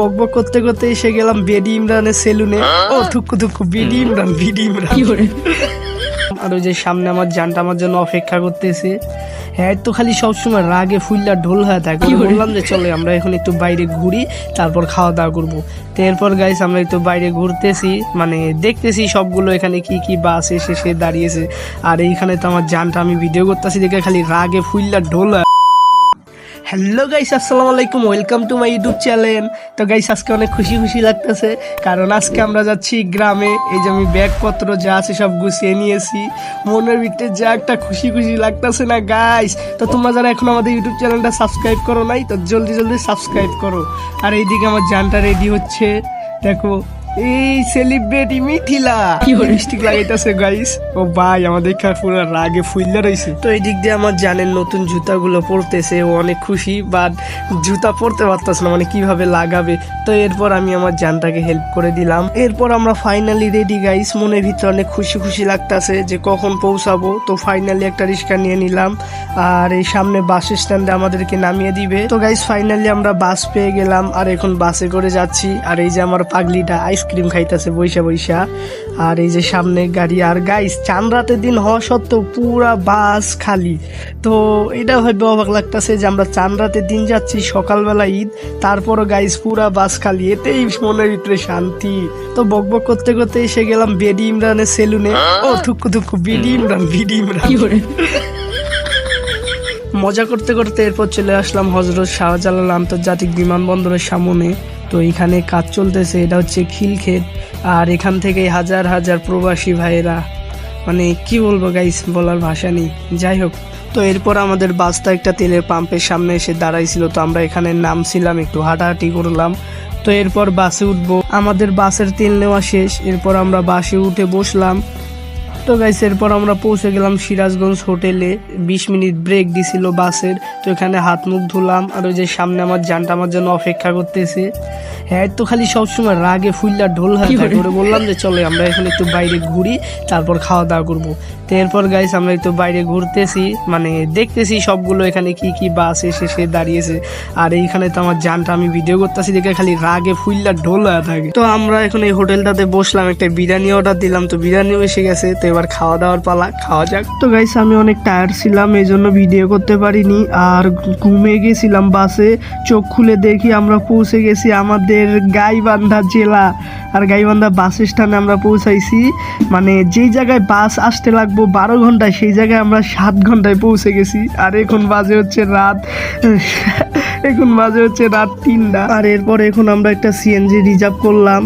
বকবক করতে করতে এসে গেলাম বেডি ইমরানের সেলুনে। ও থুকু থুকু বেডি ইমরান বেডি ইমরান। আর ওই যে সামনে আমার জানটা আমার জন্য অপেক্ষা করতেছে। হ্যাঁ তো খালি সবসময় রাগে ফুল্লা ঢোল হয়ে থাকে বললাম যে চলো আমরা এখন একটু বাইরে ঘুরি তারপর খাওয়া দাওয়া করব। তো এরপর গাইস আমরা একটু বাইরে ঘুরতেছি মানে দেখতেছি সবগুলো এখানে কি কি বাস এসে সে দাঁড়িয়েছে। আর এইখানে তো আমার জানটা আমি ভিডিও করতেছি দেখে খালি রাগে ফুল্লা ঢোল হয়ে। হ্যালো গাইস আসসালামু আলাইকুম welcome to my YouTube channel তো গাইস আজকে অনেক খুশি খুশি লাগতেছে, কারণ আজকে আমরা যাচ্ছি গ্রামে। এই যে আমি ব্যাগপত্র যা আছে সব গুছিয়ে নিয়েছি। মনের ভিতরে যা একটা খুশি খুশি লাগতেছে না গাইস তো, তোমরা যারা এখন আমাদের ইউটিউব চ্যানেলটা সাবস্ক্রাইব করো নাই, তো জলদি জলদি সাবস্ক্রাইব করো। আর এইদিকে আমার জানটা রেডি হচ্ছে। দেখো এই সেলিব্রিটি মিথিলা। লিপস্টিক লাগাইতেছে গাইস ও ভাই আমাদের দেখা পুরো রাগে ফুইল্লা রইছে। তো এই দিক দিয়ে আমার জানেন নতুন জুতাগুলো পরতেছে ও অনেক খুশি বাট জুতা পরতে পারতেছে না মানে কীভাবে লাগাবে? তো এরপর আমি আমার জানটাকে হেল্প করে দিলাম। এরপর আমরা ফাইনালি রেডি গাইস মনের ভিতরে অনেক খুশি খুশি লাগতাছে যে কখন পৌঁছাবো। তো ফাইনালি একটা রিক্সা নিয়ে নিলাম। আর এই সামনে বাস স্ট্যান্ডে আমাদেরকে নামিয়ে দিবে। তো গাইস ফাইনালি আমরা বাস পেয়ে গেলাম। আর এখন বাসে করে যাচ্ছি। আর এই যে আমার পাগলিটা আইসক্রিম খাইতেছে বৈশা বৈশা আর এই যে সামনে গাড়ি আর গাইস চান রাতের দিন হওয়া সত্ত্বেও পুরা বাস খালি। তো এটা ভাবে অবাক লাগতেছে যে আমরা চান রাতের দিন যাচ্ছি সকালবেলা ঈদ তারপরও গাইস পুরা বাস খালি। এতেই মনের ভিতরে শান্তি। তো বক বক করতে করতে এসে গেলাম বেডি ইমরানের সেলুনে ও থুকু থুকু বেডি ইমরান বেডি ইমরান। মজা করতে করতে এরপর চলে আসলাম হজরত শাহজালাল আন্তর্জাতিক বিমানবন্দরের সামনে। তো এখানে কাজ চলতেছে, এটা হচ্ছে খিলক্ষেত। আর এখান থেকে হাজার হাজার প্রবাসী ভাইয়েরা মানে কি বলব গাইস বলার ভাষা নেই। যাই হোক, তো এরপর আমাদের বাসটা একটা তেলের পাম্পের সামনে এসে দাঁড়াইছিল, তো আমরা এখানে নামছিলাম, একটু হাঁটাহাঁটি করলাম। তো এরপর বাসে উঠবো, আমাদের বাসের তেল নেওয়া শেষ, এরপর আমরা বাসে উঠে বসলাম। তো গাইস এরপর আমরা পৌঁছে গেলাম সিরাজগঞ্জ হোটেলে। বিশ মিনিট ব্রেক দিছিল বাসের তো এখানে হাত মুখ ধুলাম আর ওই যে সামনে আমার জানটা আমার জন্য অপেক্ষা করতেছে। হ্যাঁ তো খালি সবসময় রাগে ফুল্লা ঢোল হয়ে থাকে বললাম যে চলো আমরা এখন একটু বাইরে ঘুরি তারপর খাওয়া দাওয়া করব। তো এরপর গাইস আমরা একটু বাইরে ঘুরতেছি মানে দেখতেছি সবগুলো এখানে কি কি বাস এসে সে দাঁড়িয়েছে। আর এইখানে তো আমার জানটা আমি ভিডিও করতেছি দেখে খালি রাগে ফুল্লা ঢোল হয়ে থাকে। তো আমরা এখন এই হোটেলটাতে বসলাম একটা বিরিয়ানি অর্ডার দিলাম তো বিরিয়ানিও এসে গেছে। তো এবার খাওয়া দাওয়ার পালা, খাওয়া যাক। তো গাইস আমি অনেক টায়ার্ড ছিলাম এই জন্য ভিডিও করতে পারিনি। আর ঘুমিয়ে গেছিলাম বাসে, চোখ খুলে দেখি আমরা পৌঁছে গেছি আমাদের গাইবান্ধা জেলা। আর গাইবান্ধা বাস স্ট্যান্ডে আমরা পৌঁছাইছি। মানে যেই জায়গায় বাস আসতে লাগবো বারো ঘন্টায়, সেই জায়গায় আমরা সাত ঘন্টায় পৌঁছে গেছি। আর এখন বাজে হচ্ছে রাত, এখন বাজে হচ্ছে রাত তিনটা। আর এরপর এখন আমরা একটা সিএনজি রিজার্ভ করলাম।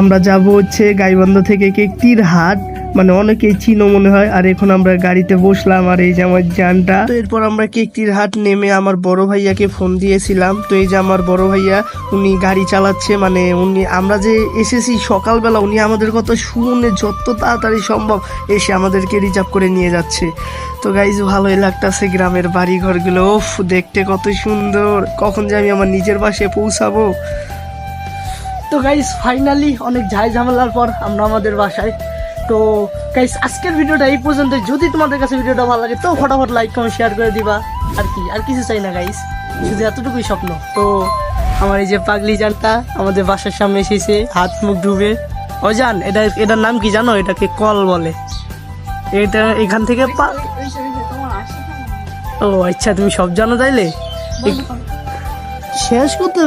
আমরা যাব হচ্ছে গাইবান্ধা থেকে কেকটির হাট। মানে অনেকেই চিনো মনে হয় আর এখন আমরা গাড়িতে বসলাম আর এই যে আমার যানটা তো এরপর আমরা কেকটির হাট নেমে আমার বড় ভাইয়াকে ফোন দিয়েছিলাম। তো এই যে আমার বড় ভাইয়া উনি গাড়ি চালাচ্ছে মানে উনি আমরা যে এসেছি সকালবেলা উনি আমাদের কথা শুনে যত তাড়াতাড়ি সম্ভব এসে আমাদেরকে রিজার্ভ করে নিয়ে যাচ্ছে। তো গাইজ ভালোই লাগতেছে গ্রামের বাড়ি ঘরগুলো ওফ দেখতে কত সুন্দর। কখন যে আমি আমার নিজের বাসে পৌঁছাবো। তো গাইস ফাইনালি অনেক ঝাই ঝামেলার পর আমরা আমাদের বাসায় তো গাইস আজকের ভিডিওটা এই পর্যন্ত। যদি তোমাদের কাছে ভিডিওটা ভালো লাগে তো ফটাফট লাইক কমেন্ট শেয়ার করে দিবা। আর কি আর কিছু চাই না গাইস শুধু এতটুকুই স্বপ্ন। তো আমার এই যে পাগলি জানটা আমাদের বাসার সামনে এসেছে হাত মুখ ডুবে অজান এটা এটার নাম কি জানো? এটাকে কল বলে। এটা এখান থেকে ও আচ্ছা তুমি সব জানো তাইলে? শেষ করতে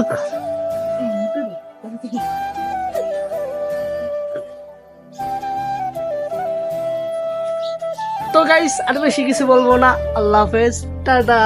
তো গাইস আর বেশি কিছু বলব না। আল্লাহ হাফেজ। টাটা।